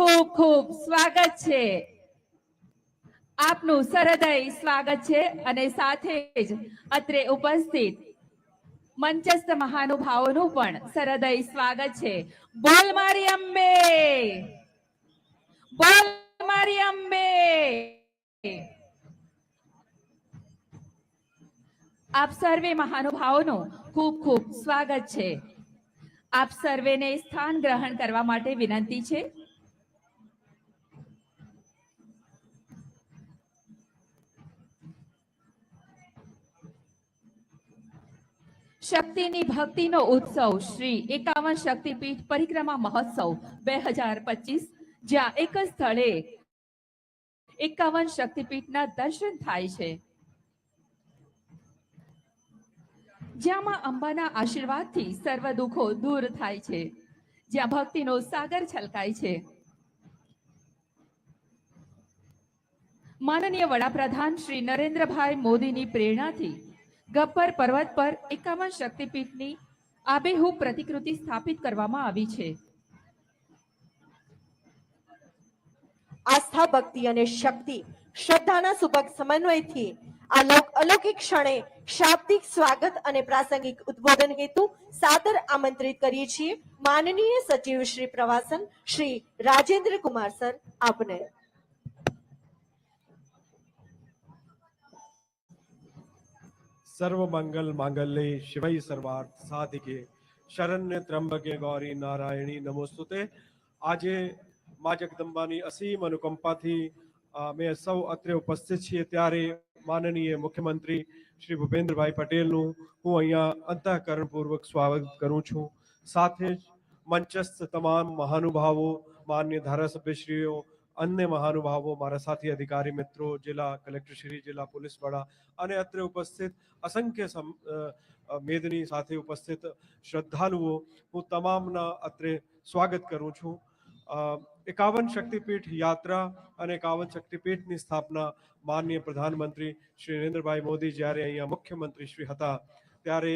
ખૂબ ખૂબ સ્વાગત છે. આપનું સરહૃદય સ્વાગત છે અને સાથે જ અત્રે ઉપસ્થિત મંચસ્થ મહાનુભાવોનું પણ સરહૃદય સ્વાગત છે. બોલ મારી અંબે! બોલ મારી અંબે! આપ સર્વે મહાનુભાવોનું ખૂબ ખૂબ સ્વાગત છે. આપ સર્વેને સ્થાન ગ્રહણ કરવા માટે વિનંતી છે. શક્તિની ભક્તિનો ઉત્સવ શ્રી એકાવન શક્તિપીઠ પરિક્રમા મહોત્સવ બે હજાર પચીસ, જ્યાં એક જ સ્થળે એકાવન શક્તિપીઠના દર્શન થાય છે. જ્યાં અંબાના આશીર્વાદથી સર્વ દુઃખો દૂર થાય છે. જ્યાં ભક્તિનો સાગર છલકાય છે. માનનીય વડાપ્રધાન શ્રી નરેન્દ્રભાઈ મોદીની પ્રેરણાથી ગબ્બર પર્વત પર એકાવન શક્તિપીઠની આબેહૂબ પ્રતિકૃતિ સ્થાપિત કરવામાં આવી છે. આસ્થા, ભક્તિ અને શક્તિ શ્રદ્ધાના સુભગ સમન્વયથી આ લોક અલૌકિક ક્ષણે શાબ્દિક સ્વાગત અને પ્રાસંગિક ઉદ્બોધન હેતુ સાદર આમંત્રિત કરીએ છીએ. માનનીય સચિવ શ્રી પ્રવાસન શ્રી રાજેન્દ્ર કુમાર સર આપને. સર્વમંગલ માંગલ્ય શિવૈ સર્વાર્થ સાધિકે. શરણ્ય ત્રંબકે ગૌરી નારાયણી નમોસ્તુતે. આજે મા જગદંબાની અસીમ અનુકંપાથી અમે સૌ અત્રે ઉપસ્થિત છીએ ત્યારે માનનીય મુખ્યમંત્રી શ્રી ભૂપેન્દ્રભાઈ પટેલનું હું અહીંયા અંતઃકરણપૂર્વક સ્વાગત કરું છું. સાથે જ મંચસ્થ તમામ મહાનુભાવો, માન્ય ધારાસભ્યશ્રીઓ અન્ય મહાનુભાવો, મારા સાથી અધિકારી મિત્રો, જિલ્લા કલેક્ટર શ્રી, જિલ્લા પોલીસ વડા અને અત્રે ઉપસ્થિત અસંખ્ય મેદની સાથે ઉપસ્થિત શ્રદ્ધાળુઓ, હું તમામના અત્રે સ્વાગત કરું છું. એકાવન શક્તિપીઠ યાત્રા અને એકાવન શક્તિપીઠની સ્થાપના માનનીય પ્રધાનમંત્રી શ્રી નરેન્દ્રભાઈ મોદી જ્યારે અહીંયા મુખ્યમંત્રી શ્રી હતા, ત્યારે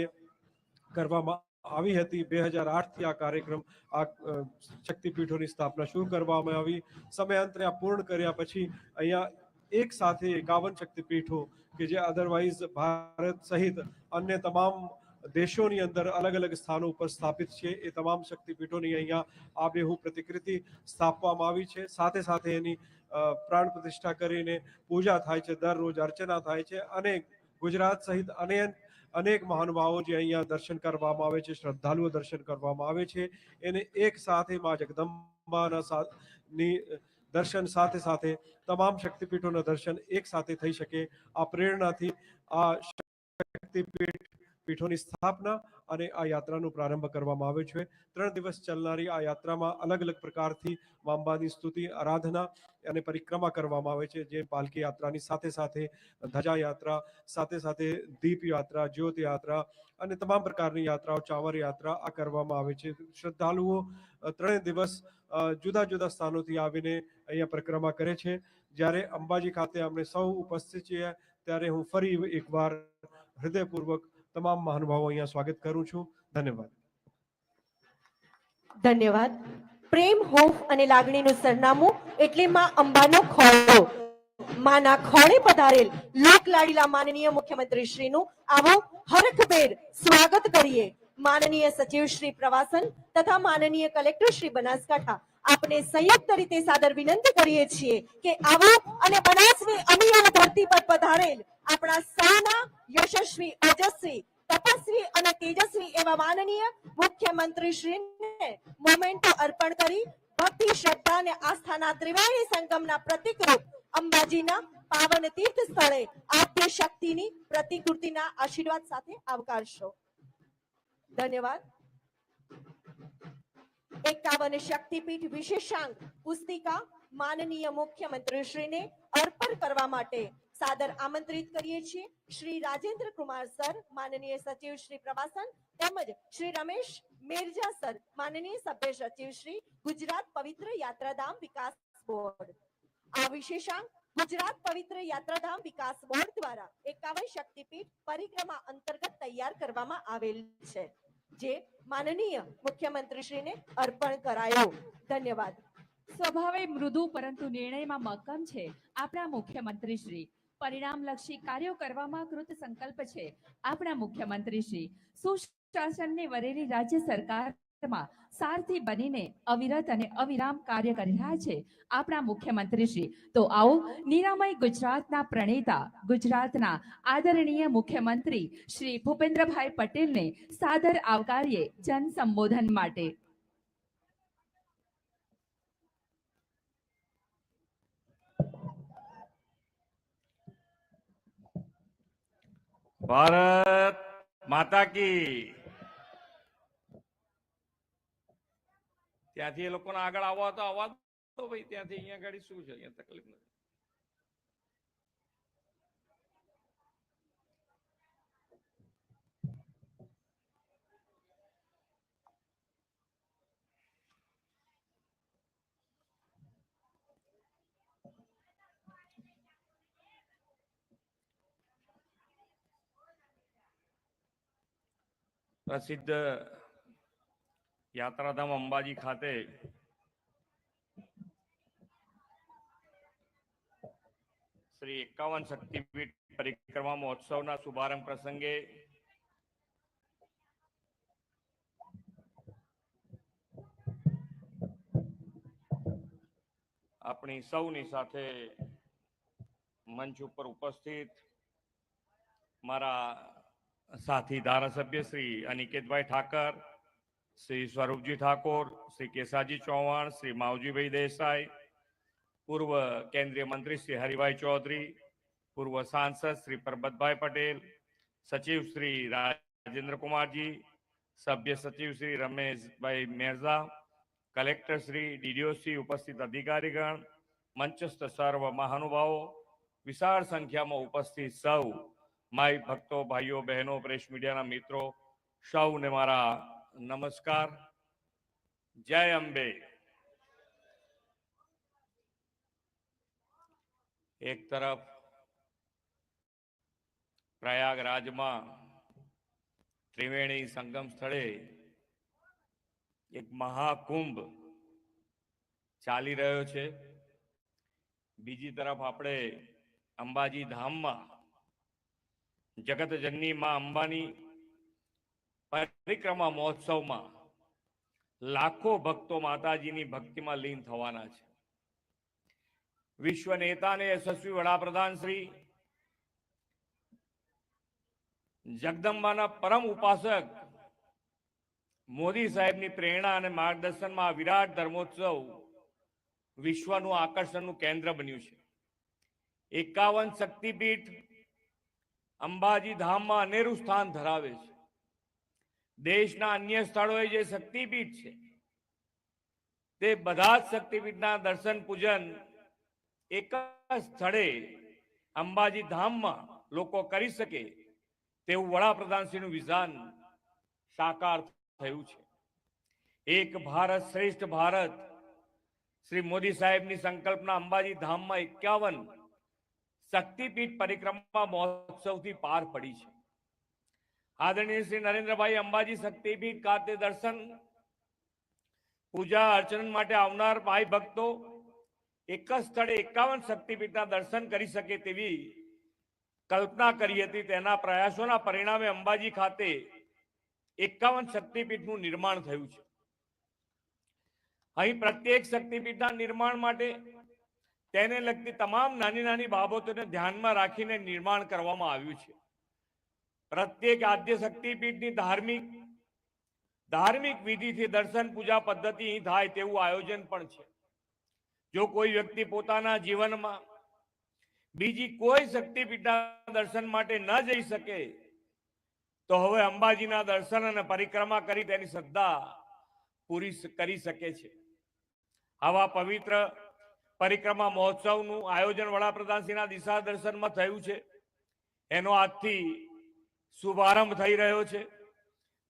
કરવામાં આવી હતી. બે હજાર આઠથી આ કાર્યક્રમ, આ શક્તિપીઠોની સ્થાપના શરૂ કરવામાં આવી. સમયાંતરે આ પૂર્ણ કર્યા પછી અહીંયા એક સાથે એકાવન શક્તિપીઠો કે જે અધરવાઇઝ ભારત સહિત અન્ય તમામ દેશોની અંદર અલગ અલગ સ્થાનો ઉપર સ્થાપિત છે, એ તમામ શક્તિપીઠોની અહીંયા આબેહૂબ પ્રતિકૃતિ સ્થાપવામાં આવી છે. સાથે સાથે એની પ્રાણ પ્રતિષ્ઠા કરીને પૂજા થાય છે, દરરોજ અર્ચના થાય છે અને ગુજરાત સહિત અનેક અનેક મહાનુભાવો જે અહીંયા દર્શન કરવામાં આવે છે, શ્રદ્ધાળુઓ દર્શન કરવામાં આવે છે. એને એક સાથે માં જગદંબાના ની દર્શન સાથે સાથે તમામ શક્તિપીઠોના દર્શન એક સાથે થઈ શકે આ પ્રેરણાથી આ શક્તિપીઠ પીઠોની સ્થાપના અને આ યાત્રાનો પ્રારંભ કરવામાં આવ્યો છે. ત્રણ દિવસ ચાલનારી આ યાત્રામાં અલગ અલગ પ્રકારથી માંબાની સ્તુતિ, આરાધના અને પરિક્રમા કરવામાં આવે છે. જે પાલકી યાત્રાની સાથે સાથે ધજા યાત્રા, સાથે સાથે દીપ યાત્રા, જ્યોત યાત્રા અને તમામ પ્રકારની યાત્રાઓ, ચાવર યાત્રા આ કરવામાં આવે છે. શ્રદ્ધાળુઓ ત્રણેય દિવસ જુદા જુદા સ્થાનોથી આવીને અહીંયા પરિક્રમા કરે છે. જ્યારે અંબાજી ખાતે અમે સૌ ઉપસ્થિત છીએ, ત્યારે હું ફરી એકવાર હૃદયપૂર્વક તમામ મહાનુભાવો અહીંયા સ્વાગત કરું છું. ધન્યવાદ. ધન્યવાદ. પ્રેમ, હોફ અને લાગણીનું સરનામું એટલે માં અંબાનો ખોળો. માના ખોળે પધારેલ લોક લાડીલા માનનીય મુખ્યમંત્રી શ્રીનું આવો હરખભેર સ્વાગત કરીએ. માનનીય સચિવ શ્રી પ્રવાસન તથા માનનીય કલેક્ટર શ્રી બનાસકાંઠા. આપને સંયુક્ત રીતે સાદર વિનંતી કરીએ છીએ કે આવા અને બનાસની અમીયાના ધરતી પર પધારેલ આપણા સાના યશસ્વી ઓજસ્વી તપસ્વી અને તેજસ્વી એવા માનનીય મુખ્યમંત્રી શ્રીને મોમેન્ટો અર્પણ કરી ભક્તિ, શ્રદ્ધા અને આસ્થાના ત્રિવેણી સંગમના પ્રતિકરૂપ અંબાજીના પાવન તીર્થ સ્થળે આદ્ય શક્તિની પ્રતિકૃતિના આશીર્વાદ સાથે આવકારશો. ધન્યવાદ. એકાવન શક્તિપીઠ વિશેષાંક પુસ્તિકા માનનીય મુખ્યમંત્રી અર્પણ કરવા માટે સાદર આમંત્રિત કરીએ છીએ. શ્રી રાજેન્દ્ર કુમાર સર, માનનીય સચિવ શ્રી પ્રવાસન તેમજ શ્રી રમેશ મેરજા સર, માનનીય સભ્ય સચિવ શ્રી ગુજરાત પવિત્ર યાત્રાધામ વિકાસ બોર્ડ. આ વિશેષાંક ગુજરાત પવિત્ર યાત્રાધામ વિકાસ બોર્ડ દ્વારા એકાવન શક્તિપીઠ પરિક્રમા અંતર્ગત તૈયાર કરવામાં આવેલ છે. જે માનનીય મુખ્યમંત્રીશ્રીને અર્પણ કરાયો. ધન્યવાદ. સ્વભાવે મૃદુ પરંતુ નિર્ણયમાં મક્કમ છે. આપણા મુખ્યમંત્રી શ્રી પરિણામલક્ષી કાર્યો કરવામાં કૃત સંકલ્પ છે. આપણા મુખ્યમંત્રી શ્રી સુશાસનને વરેલી રાજ્ય સરકારમાં સારથી બનીને અવિરત અને અવિરામ કાર્ય કરી રહ્યા છે આપણા મુખ્યમંત્રી શ્રી તો આવો નિરામય ગુજરાતના પ્રણેતા, ગુજરાતના આદરણીય મુખ્યમંત્રી શ્રી ભૂપેન્દ્રભાઈ પટેલને સાદર આવકારીએ જન સંબોધન માટે. ભારત માતા કી ત્યાંથી એ લોકોને આગળ આવવા તો આવવા તો ભાઈ, ત્યાંથી અહીંયા આગળ શું છે? અહીંયા તકલીફ નથી. પ્રસિદ્ધ યાત્રાધામ અંબાજી ખાતે શ્રી એકાવન શક્તિપીઠ પરિક્રમા મહોત્સવના શુભારંભ પ્રસંગે આપણી સૌની સાથે મંચ ઉપર ઉપસ્થિત મારા સાથી ધારાસભ્ય શ્રી અનિકેતભાઈ ઠાકર શ્રી સ્વરૂપજી ઠાકોર શ્રી કેસાજી ચૌહાણ શ્રી માવજીભાઈ દેસાઈ પૂર્વ કેન્દ્રીય મંત્રી શ્રી હરિભાઈ ચૌધરી પૂર્વ સાંસદ શ્રી પરબતભાઈ પટેલ સચિવ શ્રી રાજેન્દ્ર કુમારજી સભ્ય સચિવ શ્રી રમેશભાઈ મેરઝા કલેક્ટર શ્રી ડીડીઓસી ઉપસ્થિત અધિકારીગણ મંચસ્થ સર્વ મહાનુભાવો વિશાળ સંખ્યામાં ઉપસ્થિત સૌ માય ભક્તો ભાઈઓ બહેનો પ્રેસ મીડિયાના મિત્રો સૌને મારા નમસ્કાર. જય અંબે. એક તરફ પ્રયાગરાજમાં ત્રિવેણી સંગમ સ્થળે એક મહાકુંભ ચાલી રહ્યો છે. બીજી તરફ આપણે અંબાજી ધામમાં જગત જનની માં અંબાની પરિક્રમા મહોત્સવમાં લાખો ભક્તો માતાજીની ભક્તિમાં લીન થવાના છે. વિશ્વ નેતા અને યશસ્વી વડાપ્રધાન શ્રી જગદંબાના પરમ ઉપાસક મોદી સાહેબની પ્રેરણા અને માર્ગદર્શનમાં વિરાટ ધર્મોત્સવ વિશ્વનું આકર્ષણનું કેન્દ્ર બન્યું છે. એકાવન શક્તિપીઠ અંબાજી ધામમાં અનેરું સ્થાન ધરાવે છે. દેશના અન્ય સ્થળોએ જે શક્તિપીઠ છે, તે બધા જ શક્તિપીઠના દર્શન પૂજન એક જ સ્થળે અંબાજી ધામમાં લોકો કરી શકે તેવું વડાપ્રધાનશ્રીનું વિધાન સાકાર થયું છે. એક ભારત શ્રેષ્ઠ ભારત શ્રી મોદી સાહેબની સંકલ્પના અંબાજી ધામમાં એકાવન શક્તિપીઠ પરિક્રમા મહોત્સવથી પાર પડી છે. આદરણીય શ્રી નરેન્દ્રભાઈ અંબાજી શક્તિપીઠ ખાતે દર્શન, પૂજા અર્ચન માટે આવનાર ભાઈ ભક્તો એક જ સ્થળે એકાવન શક્તિપીઠના દર્શન કરી શકે તેવી કલ્પના કરી હતી. તેના પ્રયાસોના પરિણામે અંબાજી ખાતે એકાવન શક્તિપીઠનું નિર્માણ થયું છે. અહીં પ્રત્યેક શક્તિપીઠના નિર્માણ માટે તેને લગતી તમામ નાની નાની બાબતોને ધ્યાનમાં રાખીને નિર્માણ કરવામાં આવ્યું છે. પ્રત્યેક આદ્ય શક્તિપીઠની ધાર્મિક ધાર્મિક વિધિથી દર્શન, પૂજા પદ્ધતિ થાય તેવું આયોજન પણ છે. જો કોઈ વ્યક્તિ પોતાના જીવનમાં બીજી કોઈ શક્તિપીઠના દર્શન માટે ન જઈ શકે, તો હવે અંબાજીના દર્શન અને પરિક્રમા કરી તેની શ્રદ્ધા પૂરી કરી શકે છે. આવા પવિત્ર પરિક્રમા મહોત્સવનું આયોજન વડાપ્રધાનશ્રીના દિશા દર્શનમાં થયું છે. એનો આજથી શુભારંભ થઈ રહ્યો છે.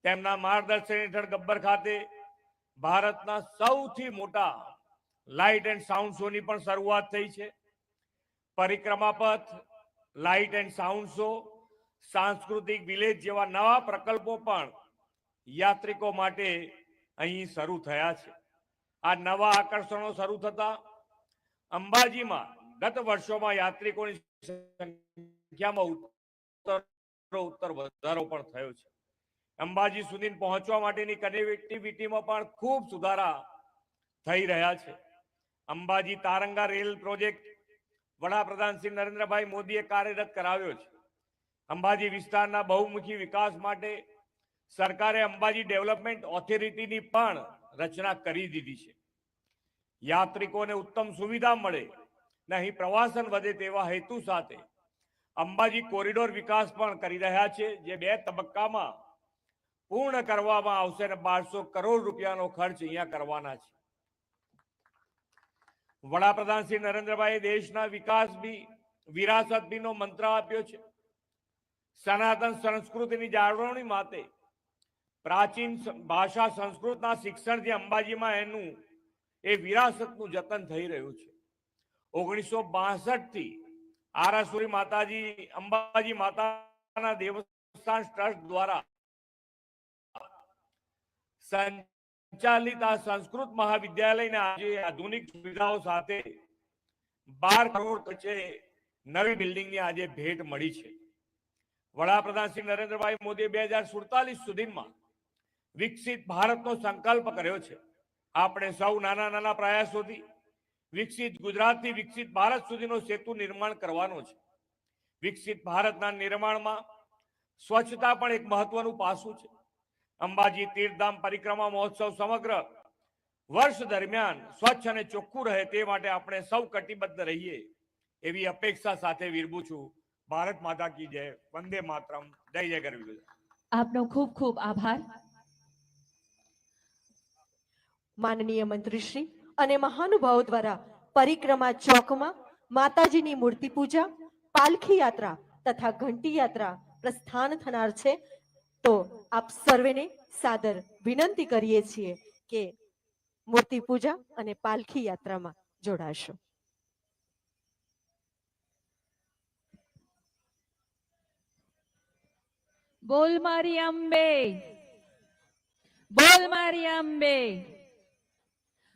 તેમના માર્ગદર્શન હેઠળ ગબ્બર ખાતે ભારતના સૌથી મોટા લાઇટ એન્ડ સાઉન્ડ શોની પણ શરૂઆત થઈ છે. પરિક્રમા પથ લાઇટ એન્ડ સાઉન્ડ શો, સાંસ્કૃતિક વિલેજ જેવા નવા પ્રકલ્પો પણ યાત્રિકો માટે અહીં શરૂ થયા છે. આ નવા આકર્ષણો શરૂ થતા અંબાજીમાં ગત વર્ષોમાં યાત્રિકોની સંખ્યામાં ઉત્તર વધારો પણ થયો છે. અંબાજી સુધી પહોંચવા માટેની કનેક્ટિવિટીમાં પણ ખૂબ સુધારા થઈ રહ્યા છે. અંબાજી તારંગા રેલ પ્રોજેક્ટ વડાપ્રધાન શ્રી નરેન્દ્રભાઈ મોદીએ કાર્યરત કરાવ્યો છે. અંબાજી વિસ્તારના બહુમુખી વિકાસ માટે સરકારે અંબાજી ડેવલપમેન્ટ ઓથોરિટીની પણ રચના કરી દીધી છે. યાત્રિકોને ઉત્તમ સુવિધા મળે ને અહીં પ્રવાસન વધે તેવા હેતુ સાથે અંબાજી કોરિડોર વિકાસ પણ કરી રહ્યા છે, જે બે તબક્કામાં પૂર્ણ કરવામાં આવશે અને બારસો કરોડ રૂપિયાનો ખર્ચ અહીંયા કરવાના છે. વડાપ્રધાન શ્રી નરેન્દ્રભાઈ દેશના વિકાસ બી, વિરાસત બીનો મંત્ર આપ્યો છે. સનાતન સંસ્કૃતિની જાળવણી માટે પ્રાચીન ભાષા સંસ્કૃતના શિક્ષણથી અંબાજીમાં એનું, એ વિરાસતનું જતન થઈ રહ્યું છે. ઓગણીસો બાસઠથી આરાસુરી માતાજી, અંબાજી માતાના દેવસ્થાન ટ્રસ્ટ દ્વારા સંચાલિત આ સંસ્કૃત મહાવિદ્યાલયને આજે આધુનિક સુવિધાઓ સાથે બાર કરોડ ખર્ચે નવી બિલ્ડિંગની આજે ભેટ મળી છે. વડાપ્રધાન શ્રી નરેન્દ્રભાઈ મોદી બે હજાર સુડતાલીસ સુધીમાં વિકસિત ભારતનો સંકલ્પ કર્યો છે. આપણે સૌ નાના નાના પ્રયાસોથી વિકસિત ગુજરાતથી વિકસિત ભારત સુધીનો સેતુ નિર્માણ કરવાનો છે. વિકસિત ભારતના નિર્માણમાં સ્વચ્છતા પણ એક મહત્વનું પાસું છે. અંબાજી તીર્થધામ પરિક્રમા મહોત્સવ સમગ્ર વર્ષ દરમિયાન સ્વચ્છ અને ચોખ્ખું રહે તે માટે આપણે સૌ કટિબદ્ધ રહીએ એવી અપેક્ષા સાથે વિરબું છું. ભારત માતા કી જય. વંદે માતરમ. જય જય ગરવી આપનો ખૂબ ખૂબ આભાર. માનનીય મંત્રીશ્રી અને મહાનુભાવો દ્વારા પરિક્રમા ચોકમાં, માતાજીની મૂર્તિ પૂજા, પાલખી યાત્રા તથા ઘંટી યાત્રા પ્રસ્થાન થનાર છે. તો આપ સર્વેને સાદર વિનંતી કરીએ છીએ કે મૂર્તિ પૂજા અને પાલખી યાત્રામાં જોડાશો. બોલ મારી અંબે. બોલ મારી અંબે.